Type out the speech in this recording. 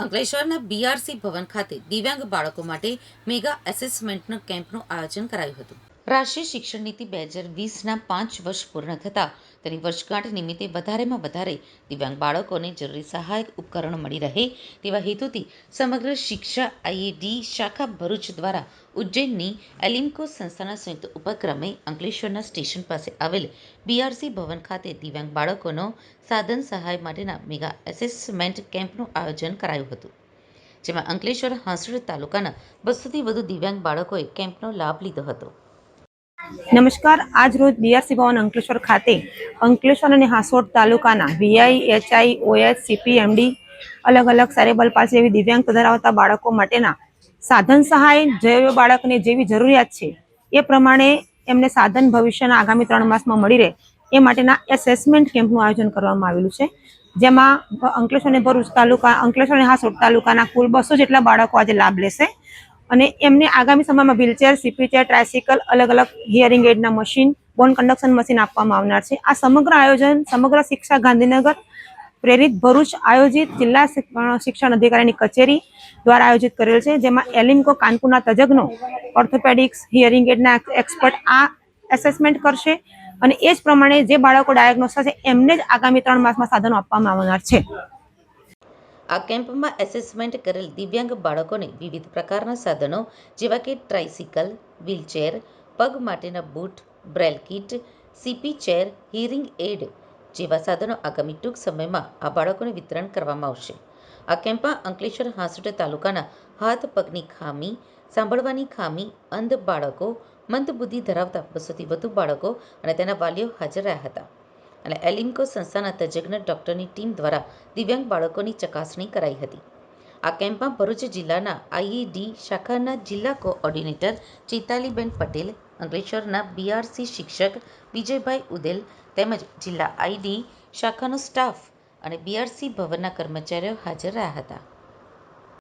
અંકલેશ્વરના બીઆરસી ભવન ખાતે દિવ્યાંગ બાળકો માટે મેગા એસેસમેન્ટનો કેમ્પનું આયોજન કરાયું હતું. રાષ્ટ્રીય શિક્ષણ નીતિ બે હજાર વીસના પાંચ વર્ષ પૂર્ણ થતાં તેની વર્ષગાંઠ નિમિત્તે વધારેમાં વધારે દિવ્યાંગ બાળકોને જરૂરી સહાયક ઉપકરણો મળી રહે તેવા હેતુથી સમગ્ર શિક્ષા આઈએડી શાખા ભરૂચ દ્વારા ઉજ્જૈનની એલિમ્કો સંસ્થાના સંયુક્ત ઉપક્રમે અંકલેશ્વરના સ્ટેશન પાસે આવેલ બીઆરસી ભવન ખાતે દિવ્યાંગ બાળકોનો સાધન સહાય માટેના મેગા એસેસમેન્ટ કેમ્પનું આયોજન કરાયું હતું, જેમાં અંકલેશ્વર હાંસડ તાલુકાના બસોથી વધુ દિવ્યાંગ બાળકોએ કેમ્પનો લાભ લીધો હતો. નમસ્કાર. આજ રોજ બીઆરસી ભવન અંકલેશ્વર ખાતે અંકલેશ્વર અને હાસોડ તાલુકાના વીઆઈ એચઆઈ ઓએચ સીપીએમડી અલગ અલગ સેરેબલ પાસે જેવી દિવ્યાંગ ધરાવતા બાળકો માટેના સાધન સહાય જે બાળકને જેવી જરૂરિયાત છે એ પ્રમાણે એમને સાધન ભવિષ્યના આગામી ત્રણ માસમાં મળી રહે એ માટેના એસેસમેન્ટ કેમ્પનું આયોજન કરવામાં આવેલું છે. જેમાં અંકલેશ્વર અને ભરૂચ તાલુકા, અંકલેશ્વર અને હાસોડ તાલુકાના કુલ બસો જેટલા બાળકો આજે લાભ લેશે. અને એમને આગામી સમયમાં વ્હીલચેર સીપી ચેર ટ્રાયસિકલ અલગ અલગ હિયરિંગ એડના મશીન બોન કન્ડક્શન મશીન આપવામાં આવનાર છે. આ સમગ્ર આયોજન, સમગ્ર શિક્ષા ગાંધીનગર, પ્રેરિત ભરૂચ આયોજિત જિલ્લા શિક્ષણ અધિકારીની કચેરી દ્વારા આયોજિત કરેલ છે, જેમાં એલિમ્કો કાનપુરના તજજ્ઞો ઓર્થોપેડિક્સ હિયરિંગ એડના એક્સપર્ટ આ એસેસમેન્ટ કરશે અને એ જ પ્રમાણે જે બાળકો ડાયગ્નોસ થશે, એમને જ આગામી ત્રણ માસમાં સાધનો આપવામાં આવનાર છે. આ કેમ્પમાં એસેસમેન્ટ કરેલ દિવ્યાંગ બાળકોને વિવિધ પ્રકારના સાધનો, જેવા કે ટ્રાઇસિકલ વ્હીલચેર પગ માટેના boot, braille kit CP chair hearing aid જેવા સાધનો આગામી ટૂંક સમયમાં આ બાળકોને વિતરણ કરવામાં આવશે. આ કેમ્પમાં અંકલેશ્વર હાંસોટ તાલુકાના હાથ પગની ખામી, સાંભળવાની ખામી, અંધ બાળકો, મંદબુદ્ધિ ધરાવતા બસોથી વધુ બાળકો અને તેના વાલીઓ હાજર રહ્યા હતા. અને એલિમ્કો સંસ્થાના તજજ્ઞ ડોક્ટરની ટીમ દ્વારા દિવ્યાંગ બાળકોની ચકાસણી કરાઈ હતી. આ કેમ્પમાં ભરૂચ જિલ્લાના આઈઈડી શાખાના જિલ્લા કોઓર્ડિનેટર ચૈતાલીબેન પટેલ, અંકલેશ્વરના બીઆરસી શિક્ષક વિજયભાઈ ઉદેલ તેમજ જિલ્લા આઈડી શાખાનો સ્ટાફ અને બીઆરસી ભવનના કર્મચારીઓ હાજર રહ્યા હતા.